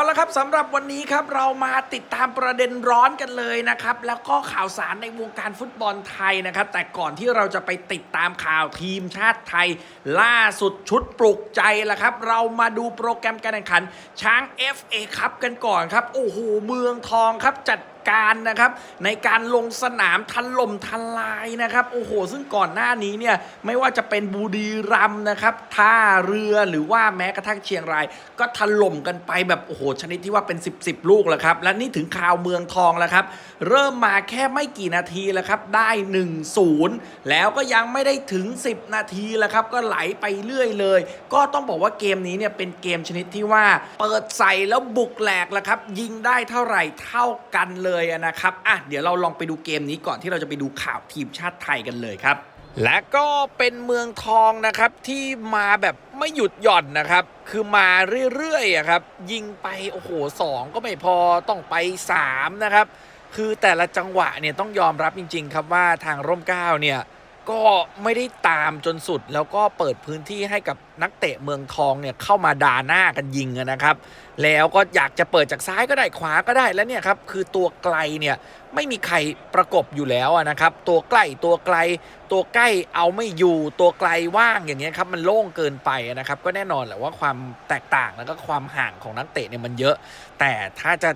าละครับสำหรับวันนี้ครับเรามาติดตามประเด็นร้อนกันเลยนะครับ แล้วก็ข่าวสารในวงการฟุตบอลไทยนะครับ แต่ก่อนที่เราจะไปติดตามข่าวทีมชาติไทย ล่าสุดชุดปลุกใจละครับ เรามาดูโปรแกรมการแข่งขัน ช้าง FA ครับกันก่อนครับ โอ้โหเมืองทองครับจัด การนะครับ ในการลงสนามทันลมทันลายนะครับ โอ้โห ซึ่งก่อนหน้านี้เนี่ยไม่ว่าจะเป็นบูดีรัมนะครับท่าเรือหรือว่าแม้กระทั่งเชียงราย ก็ถล่มกันไปแบบโอ้โหชนิดที่ว่าเป็น 10บสลูกแล้วครับ และนี่ถึงข่าวเมืองทองแล้วครับ เริ่มมาแค่ไม่กี่นาทีแล้วครับได้ 1-0 แล้วก็ยังไม่ได้ถึง 10 นาทีแล้วครับก็ไหลไปเรื่อยเลย ก็ต้องบอกว่าเกมนี้เนี่ยเป็นเกมชนิดที่ว่า เปิดใส่แล้วบุกแหลกแล้วครับยิงได้เท่าไหร่เท่ากันเลยเลยนะครับอะเดี๋ยวเราลองไปดูเกมนี้ก่อนที่เราจะไปดูข่าวทีมชาติไทยกันเลยครับ และก็เป็นเมืองทองนะครับที่มาแบบไม่หยุดหย่อนนะครับ คือมาเรื่อยๆครับยิงไปโอ้โหสองก็ไม่พอต้องไป3นะครับ คือแต่ละจังหวะเนี่ยต้องยอมรับจริง ๆ ครับว่าทางร่มเก้าเนี่ย ก็ไม่ได้ตามจนสุด แล้วก็เปิดพื้นที่ให้กับนักเตะเมืองทองเนี่ยเข้ามาด่าหน้ากันยิงนะครับ แล้วก็อยากจะเปิดจากซ้ายก็ได้ขวาก็ได้แล้วเนี่ยครับคือตัวไกลเนี่ยไม่มีใครประกบอยู่แล้วนะครับ ตัวใกล้ตัวไกล ตัวใกล้เอาไม่อยู่ตัวไกลว่างอย่างเงี้ยครับมันโล่งเกินไปนะครับ ก็แน่นอนแหละว่าความแตกต่างแล้วก็ความห่างของนักเตะเนี่ยมันเยอะ แต่ถ้าจะ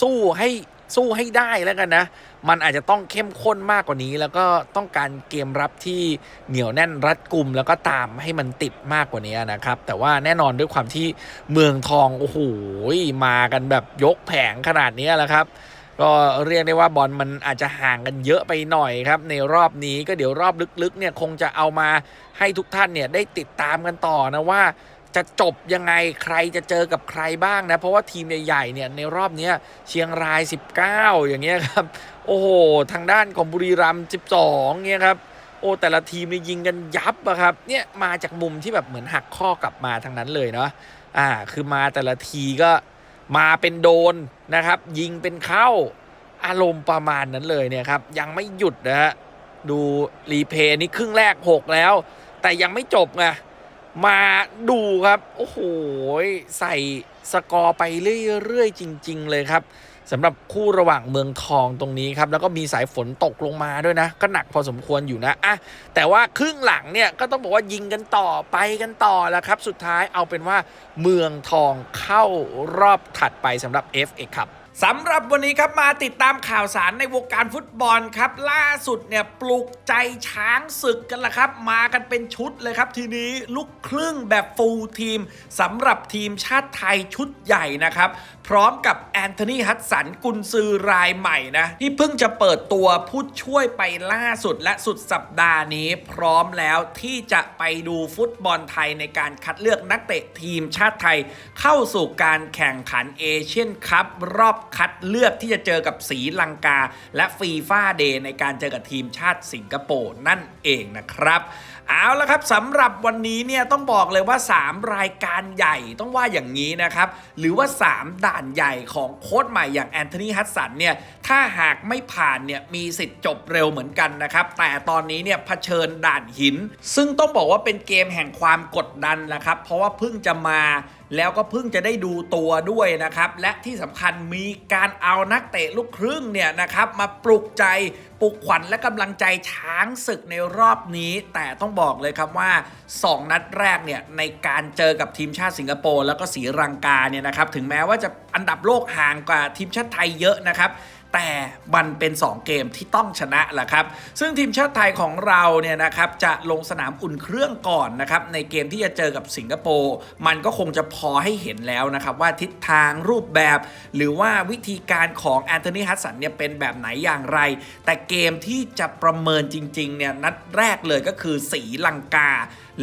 สู้ให้ สู้ให้ได้แล้วกันนะ มันอาจจะต้องเข้มข้นมากกว่านี้ แล้วก็ต้องการเกมรับที่เหนียวแน่นรัดกุม แล้วก็ตามให้มันติดมากกว่านี้นะครับ แต่ว่าแน่นอนด้วยความที่เมืองทองโอ้โหมากันแบบยกแผงขนาดนี้แหละครับก็เรียกได้ว่าบอลมันอาจจะห่างกันเยอะไปหน่อยครับ ในรอบนี้ก็เดี๋ยวรอบลึกๆเนี่ยคงจะเอามาให้ทุกท่านเนี่ยได้ติดตามกันต่อนะว่า จะจบยังไงใครจะเจอกับใครบ้างนะ เพราะว่าทีมใหญ่ๆเนี่ยในรอบนี้เชียงราย 19 อย่างเงี้ยครับ โอ้โห ทางด้านของบุรีรัมย์12เงี้ยครับโอ้แต่ละทีมเนี่ยยิงกันยับอะครับเนี่ยมาจากมุมที่แบบเหมือนหักข้อกลับมาทางนั้นเลยเนาะอ่าคือมาแต่ละทีก็มาเป็นโดนนะครับ ยิงเป็นเข้าอารมณ์ประมาณนั้นเลยเนี่ยครับยังไม่หยุดนะฮะดูรีเพย์นี่ครึ่งแรก 6 แล้ว แต่ยังไม่จบไง มาดูครับ โอ้โห ใส่สกอร์ไปเรื่อยๆ จริง ๆ เลยครับสำหรับคู่ระหว่างเมืองทองตรงนี้ครับ แล้วก็มีสายฝนตกลงมาด้วยนะ ก็หนักพอสมควรอยู่นะอะแต่ว่าครึ่งหลังเนี่ยก็ต้องบอกว่ายิงกันต่อไปกันต่อแล้วครับ สุดท้ายเอาเป็นว่าเมืองทองเข้ารอบถัดไปสำหรับ FA ครับ สำหรับวันนี้ครับมาติดตามข่าวสารในวงการฟุตบอลครับ ล่าสุดเนี่ยปลุกใจช้างศึกกันละครับ มากันเป็นชุดเลยครับ ทีนี้ลุกครึ่งแบบฟูลทีมสำหรับทีมชาติไทยชุดใหญ่นะครับ พร้อมกับแอนโทนีฮัตสันกุนซือรายใหม่นะ ที่เพิ่งจะเปิดตัวผู้ช่วยไปล่าสุดและสุดสัปดาห์นี้ พร้อมแล้วที่จะไปดูฟุตบอลไทยในการคัดเลือกนักเตะทีมชาติไทย เข้าสู่การแข่งขันเอเชียนคัพรอบคัดเลือกที่จะเจอกับสีลังกา และฟีฟ่าเดย์ในการเจอกับทีมชาติสิงคโปร์นั่นเองนะครับ เอาละครับสำหรับวันนี้เนี่ยต้องบอกเลยว่า 3 รายการใหญ่ต้องว่าอย่างนี้นะครับ หรือว่า 3 ด่านใหญ่ของโค้ชใหม่อย่างแอนโทนีฮัตสันเนี่ยถ้าหากไม่ผ่านเนี่ยมีสิทธิ์จบเร็วเหมือนกันนะครับ แต่ตอนนี้เนี่ยเผชิญด่านหิน ซึ่งต้องบอกว่าเป็นเกมแห่งความกดดันนะครับ เพราะว่าเพิ่งจะมาแล้วก็เพิ่งจะได้ดูตัวด้วยนะครับ และที่สำคัญมีการเอานักเตะลูกครึ่งเนี่ยนะครับ มาปลุกใจปลุกขวัญและกำลังใจช้างศึกในรอบนี้ แต่ต้องบอกเลยครับว่า 2 นัดแรกเนี่ยในการเจอกับทีมชาติสิงคโปร์แล้วก็สีรังกาเนี่ยนะครับถึงแม้ว่าจะอันดับโลกห่างกว่าทีมชาติไทยเยอะนะครับ แต่มันเป็น 2 เกมที่ต้องชนะแหละครับ ซึ่งทีมชาติไทยของเราเนี่ยนะครับจะลงสนามอุ่นเครื่องก่อนนะครับในเกมที่จะเจอกับสิงคโปร์มันก็คงจะพอให้เห็นแล้วนะครับว่าทิศทางรูปแบบ หรือว่าวิธีการของแอนโทนีฮัตสันเนี่ยเป็นแบบไหนอย่างไร แต่เกมที่จะประเมินจริงๆเนี่ยนัดแรกเลยก็คือสีลังกา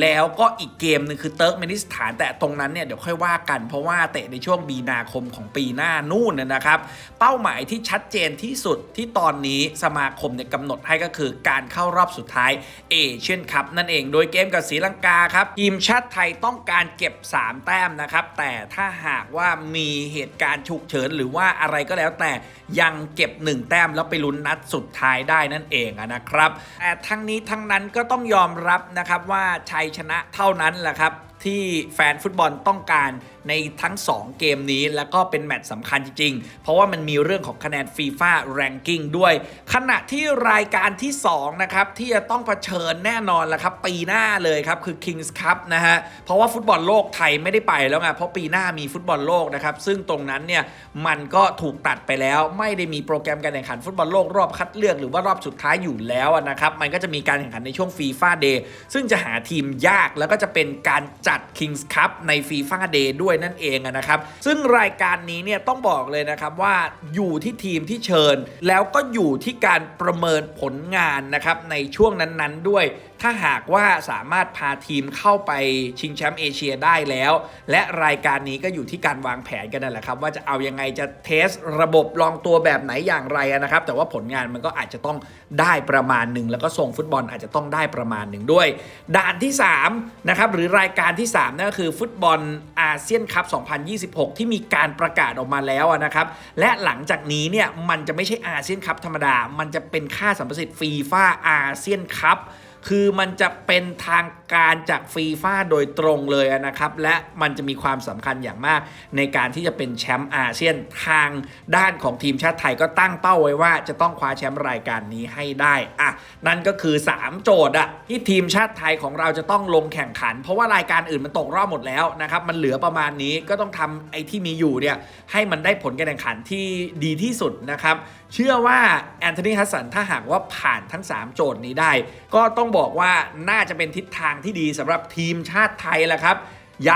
แล้วก็อีกเกมหนึ่งคือเติร์กเมนิสถานแต่ตรงนั้นเนี่ยเดี๋ยวค่อยว่ากัน เพราะว่าเตะในช่วงมีนาคมของปีหน้านู่นนะครับ เป้าหมายที่ชัดเจนที่สุดที่ตอนนี้สมาคมเนี่ยกำหนดให้ก็คือการเข้ารอบสุดท้ายเอเชียนคัพนั่นเองโดยเกมกับศรีลังกาครับทีมชาติไทยต้องการเก็บ 3 แต้มนะครับ แต่ถ้าหากว่ามีเหตุการณ์ฉุกเฉินหรือว่าอะไรก็แล้วแต่ยังเก็บ 1 แต้มแล้วไปลุ้นนัดสุดท้ายได้นั่นเองนะครับแต่ทั้งนี้ทั้งนั้นก็ต้องยอมรับนะครับว่าชัยชนะเท่านั้นแหละครับ ที่แฟนฟุตบอลต้องการในทั้ง 2 เกมนี้ แล้วก็เป็นแมตช์สำคัญจริง ๆ เพราะว่ามันมีเรื่องของคะแนนฟีฟ่าแรงกิ้งด้วย ขณะที่รายการที่ 2 นะครับ ที่จะต้องเผชิญแน่นอนแล้วครับ ปีหน้าเลยครับ คือ Kings Cup นะฮะ เพราะว่าฟุตบอลโลกไทยไม่ได้ไปแล้วไงเพราะปีหน้ามีฟุตบอลโลกนะครับ ซึ่งตรงนั้นเนี่ยมันก็ถูกตัดไปแล้วไม่ได้มีโปรแกรมการแข่งขันฟุตบอลโลกรอบคัดเลือกหรือว่ารอบสุดท้ายอยู่แล้วนะครับมันก็จะมีการแข่งขันในช่วงฟีฟ่าเดย์ซึ่งจะหาทีมยากแล้วก็จะเป็นการจัด Kings Cup ในฟีฟ่าเดย์ด้วยนั่นเองนะครับ ซึ่งรายการนี้เนี่ยต้องบอกเลยนะครับว่าอยู่ที่ทีมที่เชิญ แล้วก็อยู่ที่การประเมินผลงานนะครับในช่วงนั้นๆด้วย ถ้าหากว่าสามารถพาทีมเข้าไปชิงแชมป์เอเชียได้แล้ว และรายการนี้ก็อยู่ที่การวางแผนกันนั่นแหละครับ ว่าจะเอายังไงจะเทสระบบลองตัวแบบไหนอย่างไรนะครับ แต่ว่าผลงานมันก็อาจจะต้องได้ประมาณหนึ่งแล้วก็ทรงฟุตบอลอาจจะต้องได้ประมาณหนึ่งด้วย ด่านที่3นะครับหรือรายการที่ที่3นั่นก็คือฟุตบอลอาเซียนคัพ 2026 ที่มีการประกาศออกมาแล้วนะครับ และหลังจากนี้เนี่ยมันจะไม่ใช่อาเซียนคัพธรรมดา มันจะเป็นค่าสัมประสิทธิ์ฟีฟ่าอาเซียนคัพ คือมันจะเป็นทางการจากฟีฟ่าโดยตรงเลยนะครับ และมันจะมีความสำคัญอย่างมากในการที่จะเป็นแชมป์อาเซียนทางด้านของทีมชาติไทยก็ตั้งเป้าไว้ว่าจะต้องคว้าแชมป์รายการนี้ให้ได้อะนั่นก็คือ 3 โจทย์อะที่ทีมชาติไทยของเราจะต้องลงแข่งขัน เพราะว่ารายการอื่นมันตกรอบหมดแล้วนะครับมันเหลือประมาณนี้ก็ต้องทำไอ้ที่มีอยู่เนี่ยให้มันได้ผลการแข่งขันที่ดีที่สุดนะครับเชื่อว่าแอนโทนีฮัสสันถ้าหากว่าผ่านทั้ง 3 โจทย์นี้ได้ ก็ต้องต้องบอกว่าน่าจะเป็นทิศทางที่ดีสำหรับทีมชาติไทยแหละครับ ย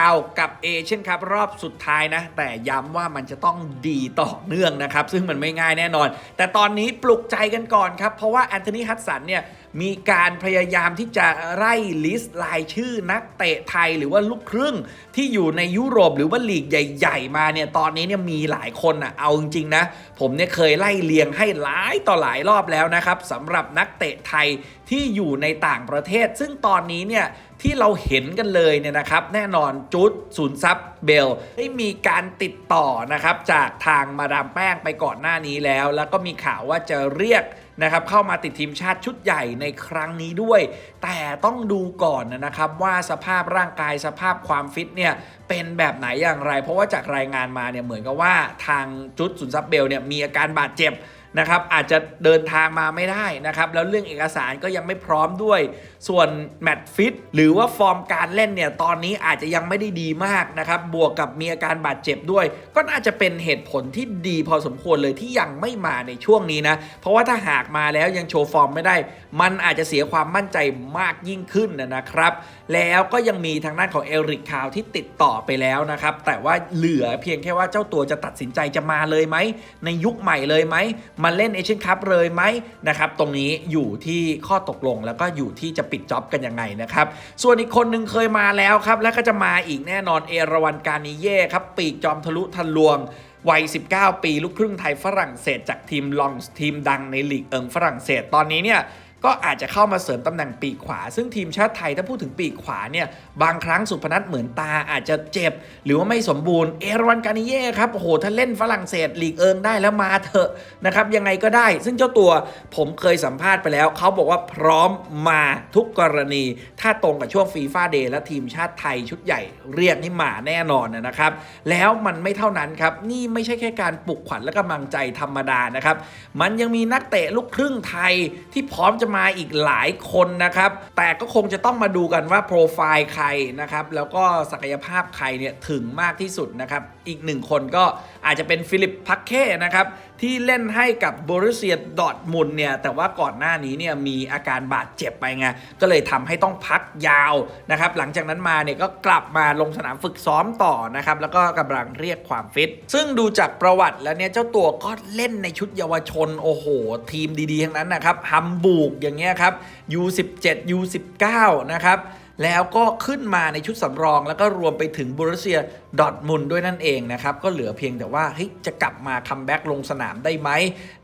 าวๆกับเอเชียนคัพรอบสุดท้ายนะ แต่ย้ำว่ามันจะต้องดีต่อเนื่องนะครับ ซึ่งมันไม่ง่ายแน่นอน แต่ตอนนี้ปลุกใจกันก่อนครับ เพราะว่าแอนโทนีฮัตสันเนี่ย มีการพยายามที่จะไล่ลิสต์รายชื่อนักเตะไทยหรือว่าลูกครึ่งที่อยู่ในยุโรปหรือว่าลีกใหญ่ ๆ มาเนี่ยตอนนี้เนี่ยมีหลายคนอะเอาจริงๆนะ ผมเนี่ยเคยไล่เลียงให้หลายต่อหลายรอบแล้วนะครับสำหรับนักเตะไทยที่อยู่ในต่างประเทศ ซึ่งตอนนี้เนี่ยที่เราเห็นกันเลยเนี่ยนะครับ แน่นอนจุดศูนย์ซับเบลได้มีการติดต่อนะครับจากทางมาดามแป้งไปก่อนหน้านี้แล้ว แล้วก็มีข่าวว่าจะเรียก นะครับเข้ามาติดทีมชาติชุดใหญ่ในครั้งนี้ด้วย แต่ต้องดูก่อนนะครับว่าสภาพร่างกายสภาพความฟิตเนี่ยเป็นแบบไหนอย่างไร เพราะว่าจากรายงานมาเนี่ยเหมือนกับว่าทางจุดสุนทรเบลเนี่ยมีอาการบาดเจ็บ นะครับอาจจะเดินทางมาไม่ได้นะครับแล้วเรื่องเอกสารก็ยังไม่พร้อมด้วย ส่วนแมตช์ฟิตหรือว่าฟอร์มการเล่นเนี่ยตอนนี้อาจจะยังไม่ได้ดีมากนะครับบวกกับมีอาการบาดเจ็บด้วย ก็น่าจะเป็นเหตุผลที่ดีพอสมควรเลยที่ยังไม่มาในช่วงนี้นะเพราะว่าถ้าหากมาแล้วยังโชว์ฟอร์มไม่ได้ มันอาจจะเสียความมั่นใจมากยิ่งขึ้นนะครับ แล้วก็ยังมีทางด้านของเอริกคาวที่ติดต่อไปแล้วนะครับแต่ว่าเหลือเพียงแค่ว่าเจ้าตัวจะตัดสินใจจะมาเลยไหมในยุคใหม่เลยไหมมาเล่นเอเชียนคัพเลยไหมนะครับตรงนี้อยู่ที่ข้อตกลงแล้วก็อยู่ที่จะปิดจ็อบกันยังไงนะครับส่วนอีกคนหนึ่งเคยมาแล้วครับแล้วก็จะมาอีกแน่นอนเอราวันการนิเย่ครับปีกจอมทะลุทะลวงวัย 19 ปี ลูกครึ่งไทยฝรั่งเศสจากทีมลองทีมดังในลีกเอิงฝรั่งเศสตอนนี้เนี่ย ก็อาจจะเข้ามาเสริมตำแหน่งปีกขวา ซึ่งทีมชาติไทยถ้าพูดถึงปีกขวาเนี่ยบางครั้งสุพนัทเหมือนตาอาจจะเจ็บ หรือว่าไม่สมบูรณ์เอราวันกานิเย่ครับโอ้โหถ้าเล่นฝรั่งเศสลีกเอิงได้แล้วมาเถอะนะครับยังไงก็ได้ ซึ่งเจ้าตัวผมเคยสัมภาษณ์ไปแล้ว เขาบอกว่าพร้อมมาทุกกรณี ถ้าตรงกับช่วงฟีฟ่าเดย์และทีมชาติไทยชุดใหญ่เรียกให้มาแน่นอนนะครับ แล้วมันไม่เท่านั้นครับนี่ไม่ใช่แค่การปลุกขวัญและกำลังใจธรรมดานะครับมันยังมีนักเตะลูกครึ่งไทยที่พร้อมจะมาอีกหลายคนนะครับ แต่ก็คงจะต้องมาดูกันว่าโปรไฟล์ใครนะครับ แล้วก็ศักยภาพใครเนี่ยถึงมากที่สุดนะครับ อีกหนึ่งคนก็อาจจะเป็นฟิลิปพักเค่นะครับที่เล่นให้กับบรูเซียดอทมุนเนี่ยแต่ว่าก่อนหน้านี้เนี่ยมีอาการบาดเจ็บไปไงก็เลยทำให้ต้องพักยาวนะครับหลังจากนั้นมาเนี่ยก็กลับมาลงสนามฝึกซ้อมต่อนะครับแล้วก็กำลังเรียกความฟิต ซึ่งดูจากประวัติแล้วเนี่ยเจ้าตัวก็เล่นในชุดเยาวชนโอ้โห ทีมดีๆทั้งนั้นนะครับฮัมบูร์กอย่างเงี้ยครับ U17 U19 นะครับ แล้วก็ขึ้นมาในชุดสำรอง แล้วก็รวมไปถึงบรูเซียดอทมุนด์ด้วยนั่นเองนะครับ ก็เหลือเพียงแต่ว่าเฮ้ยจะกลับมาคัมแบ็กลงสนามได้ไหม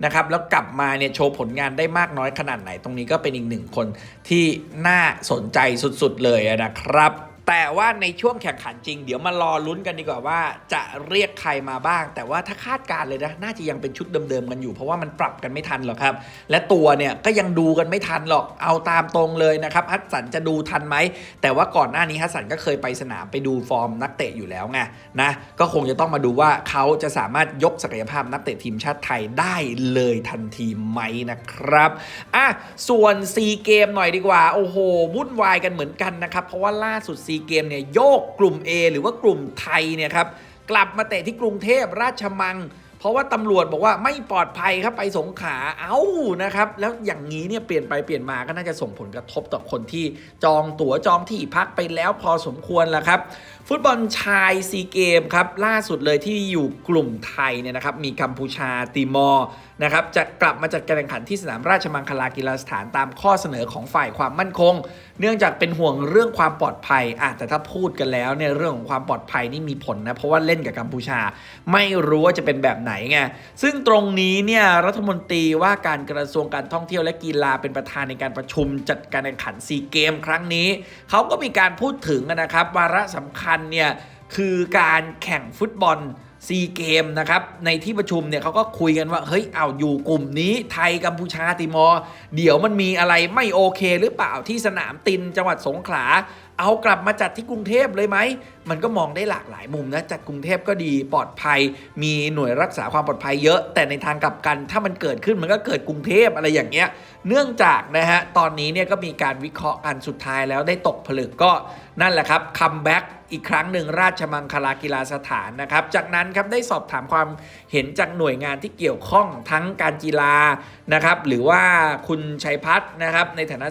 นะครับ แล้วกลับมาเนี่ยโชว์ผลงานได้มากน้อยขนาดไหน ตรงนี้ก็เป็นอีกหนึ่งคนที่น่าสนใจสุดๆเลยนะครับ แต่ว่าในช่วงแข่งขันจริง เดี๋ยวมารอลุ้นกันดีกว่าว่าจะเรียกใครมาบ้าง แต่ว่าถ้าคาดการณ์เลยนะน่าจะยังเป็นชุดเดิมๆกันอยู่ เพราะว่ามันปรับกันไม่ทันหรอกครับ และตัวเนี่ยก็ยังดูกันไม่ทันหรอกเอาตามตรงเลยนะครับฮัตสันจะดูทันไหมแต่ว่าก่อนหน้านี้ฮัตสันก็เคยไปสนามไปดูฟอร์มนักเตะอยู่แล้วไงนะก็คงจะต้องมาดูว่าเขาจะสามารถยกศักยภาพนักเตะทีมชาติไทยได้เลยทันทีไหมนะครับอะส่วนซีเกมหน่อยดีกว่าโอ้โหวุ่นวายกันเหมือนกันนะครับเพราะว่าล่าสุดซีเกมเนี่ยโยกกลุ่ม A หรือว่ากลุ่มไทยเนี่ยครับกลับมาเตะที่กรุงเทพราชมัง เพราะว่าตำรวจบอกว่าไม่ปลอดภัยครับไปสงขาเอ้านะครับ แล้วอย่างนี้เนี่ยเปลี่ยนไปเปลี่ยนมาก็น่าจะส่งผลกระทบต่อคนที่จองตั๋วจองที่พักไปแล้วพอสมควรแล้วครับฟุตบอลชายซีเกมครับล่าสุดเลยที่อยู่กลุ่มไทยเนี่ยนะครับมีกัมพูชาติมอร์นะครับจะกลับมาจัดการแข่งขันที่สนามราชมังคลากีฬาสถานตามข้อเสนอของฝ่ายความมั่นคง เนื่องจากเป็นห่วงเรื่องความปลอดภัยอะแต่ถ้าพูดกันแล้วเนี่ยเรื่องของความปลอดภัยนี่มีผลนะเพราะว่าเล่นกับกัมพูชา ไม่รู้ว่าจะเป็นแบบไหนไงซึ่งตรงนี้เนี่ยรัฐมนตรีว่าการกระทรวงการท่องเที่ยวและกีฬาเป็นประธานในการประชุมจัดการแข่งขันซีเกมครั้งนี้เขาก็มีการพูดถึงนะครับวาระสำคัญเนี่ยคือการแข่งฟุตบอลซีเกมนะครับในที่ประชุมเนี่ยเขาก็คุยกันว่าเฮ้ยเอาอยู่กลุ่มนี้ไทยกัมพูชาติมอร์เดี๋ยวมันมีอะไรไม่โอเคหรือเปล่าที่สนามตินจังหวัดสงขลา เอากลับมาจัดที่กรุงเทพเลยไหมมันก็มองได้หลากหลายมุมนะจัดกรุงเทพก็ดีปลอดภัย มีหน่วยรักษาความปลอดภัยเยอะ แต่ในทางกลับกันถ้ามันเกิดขึ้นมันก็เกิดกรุงเทพอะไรอย่างเงี้ยเนื่องจากนะฮะตอนนี้เนี่ยก็มีการวิเคราะห์กันสุดท้ายแล้วได้ตกผลึกก็นั่นแหละครับคัมแบ็กอีกครั้งหนึ่งราชมังคลากีฬาสถานนะครับ จากนั้นครับได้สอบถามความเห็นจากหน่วยงานที่เกี่ยวข้องทั้งการกีฬานะครับหรือว่าคุณชัยพัฒน์นะครับในฐานะ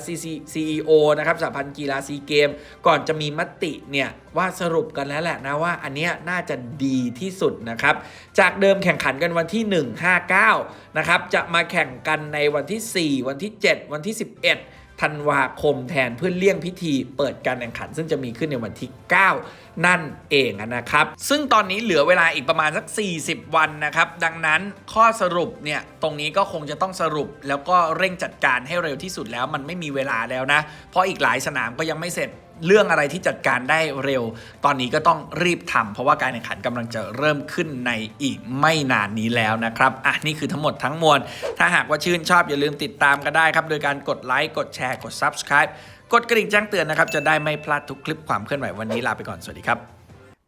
CEO นะครับสหพันธ์กีฬาซีเกม ก่อนจะมีมติเนี่ยว่าสรุปกันแล้วแหละนะว่าอันเนี้ยน่าจะดีที่สุดนะครับ จากเดิมแข่งขันกันวันที่ 1 5 9 นะครับ จะมาแข่งกันในวันที่ 4 วันที่ 7 วันที่ 11ธันวาคมแทนเพื่อเลี่ยงพิธีเปิดการแข่งขัน ซึ่งจะมีขึ้นในวันที่ 9 นั่นเองนะครับ ซึ่งตอนนี้เหลือเวลาอีกประมาณสัก 40 วันนะครับ ดังนั้นข้อสรุปเนี่ยตรงนี้ก็คงจะต้องสรุปแล้วก็เร่งจัดการให้เร็วที่สุดแล้วมันไม่มีเวลาแล้วนะ เพราะอีกหลายสนามก็ยังไม่เสร็จ เรื่องอะไรที่จัดการได้เร็ว ตอนนี้ก็ต้องรีบทำเพราะว่าการแข่งขันกำลังจะเริ่มขึ้นในอีกไม่นานนี้แล้วนะครับอะนี่คือทั้งหมดทั้งมวล ถ้าหากว่าชื่นชอบอย่าลืมติดตามก็ได้ครับ โดยการกดไลค์กดแชร์กด Subscribe กดกระดิ่งแจ้งเตือนนะครับ จะได้ไม่พลาดทุกคลิปความเคลื่อนไหววันนี้ลาไปก่อนสวัสดีครับ